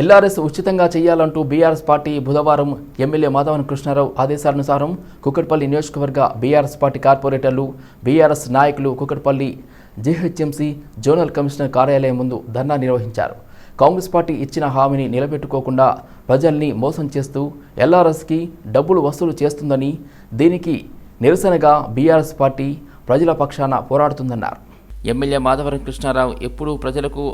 LRS ఉచితంగా చేయాలంటూ BRS party బుధవారం ఎమ్మెల్యే మాధవన్ కృష్ణారావు ఆదేశానుసారం కుక్కట్పల్లి నియోజకవర్గ బీఆర్ఎస్ పార్టీ కార్పొరేటర్లు బీఆర్ఎస్ నాయకులు కుక్కట్పల్లి జీహెచ్ఎంసీ జోనల్ కమిషనర్ కార్యాలయం ముందు ధర్నా నిర్వహించారు. కాంగ్రెస్ పార్టీ ఇచ్చిన హామీని నిలబెట్టుకోకుండా ప్రజల్ని మోసం చేస్తూ ఎల్ఆర్ఎస్కి డబ్బులు వసూలు చేస్తుందని దీనికి నిరసనగా బీఆర్ఎస్ పార్టీ ప్రజల పక్షాన పోరాడుతుందన్నారు. ఎమ్మెల్యే మాధవరం కృష్ణారావు ఎప్పుడూ ప్రజలకు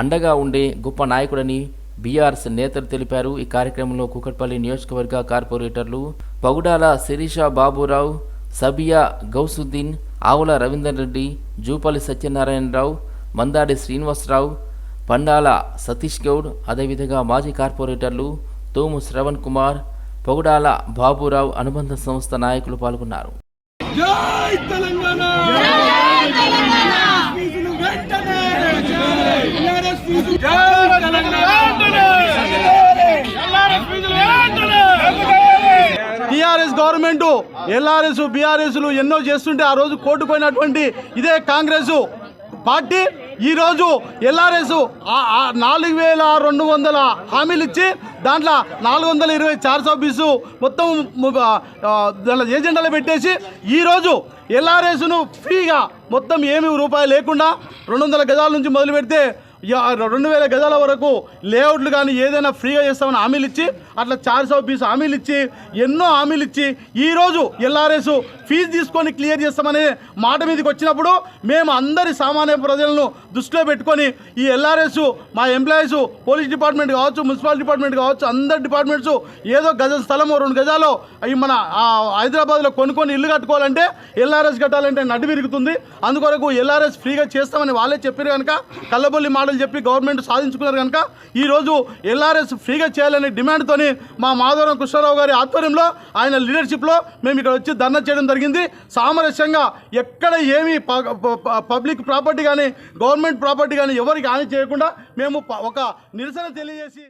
అండగా ఉండే గొప్ప నాయకుడని బీఆర్ఎస్ నేతలు తెలిపారు. ఈ కార్యక్రమంలో కుకట్పల్లి నియోజకవర్గ కార్పొరేటర్లు పగుడాల శిరీష బాబురావు సబియా గౌసుద్దీన్ ఆవుల రవీందర్ రెడ్డి జూపల్లి సత్యనారాయణరావు మందాడి శ్రీనివాసరావు పండాల సతీష్ గౌడ్ అదేవిధంగా మాజీ కార్పొరేటర్లు తోము శ్రవణ్ కుమార్ పొగుడాల బాబురావు అనుబంధ సంస్థ నాయకులు పాల్గొన్నారు. జై తెలంగాణ! గవర్నమెంట్ ఎల్ఆర్ఎస్ బీఆర్ఎస్లు ఎన్నో చేస్తుంటే ఆ రోజు కోటుపోయినటువంటి ఇదే కాంగ్రెస్ పార్టీ. ఈరోజు ఎల్ఆర్ఎస్ నాలుగు వేల రెండు వందల హామీలు ఇచ్చి దాంట్లో నాలుగు వందల ఇరవై చార్ సబ్బీసు మొత్తం దాంట్లో ఏజెండాలు పెట్టేసి ఈరోజు ఎల్ఆర్ఎస్ను ఫ్రీగా మొత్తం ఏమి రూపాయలు లేకుండా రెండు వందల గజాల నుంచి మొదలు పెడితే రెండు వేల గజాల వరకు లేఅవుట్లు కానీ ఏదైనా ఫ్రీగా చేస్తామని హామీలు ఇచ్చి అట్లా చార్ సౌ పీస్ హామీలు ఇచ్చి ఎన్నో హామీలు ఇచ్చి ఈరోజు ఎల్ఆర్ఎస్ ఫీజు తీసుకొని క్లియర్ చేస్తామనే మాట మీదకి వచ్చినప్పుడు మేము అందరి సామాన్య ప్రజలను దృష్టిలో పెట్టుకొని ఈ ఎల్ఆర్ఎస్ మా ఎంప్లాయీస్ పోలీస్ డిపార్ట్మెంట్ కావచ్చు మున్సిపల్ డిపార్ట్మెంట్ కావచ్చు అందరి డిపార్ట్మెంట్స్ ఏదో గజ స్థలం రెండు గజాలు అవి మన హైదరాబాద్లో కొనుక్కొని ఇల్లు కట్టుకోవాలంటే ఎల్ఆర్ఎస్ కట్టాలంటే నడ్డు విరుగుతుంది. అందుకొరకు ఎల్ఆర్ఎస్ ఫ్రీగా చేస్తామని వాళ్ళే చెప్పారు కనుక కళ్ళబొల్లి మాటలు చెప్పి గవర్నమెంట్ సాధించుకున్నారు కనుక ఈరోజు ఎల్ఆర్ఎస్ ఫ్రీగా చేయాలనే డిమాండ్తోని మా మాధవరం కృష్ణారావు గారి ఆధ్వర్యంలో ఆయన లీడర్షిప్లో మేము ఇక్కడ వచ్చి ధర్నా చేయడం జరిగింది. సామరస్యంగా ఎక్కడ ఏమి పబ్లిక్ ప్రాపర్టీ కానీ గవర్నమెంట్ ప్రాపర్టీ కానీ ఎవరికి హాని చేయకుండా మేము ఒక నిరసన తెలియజేసి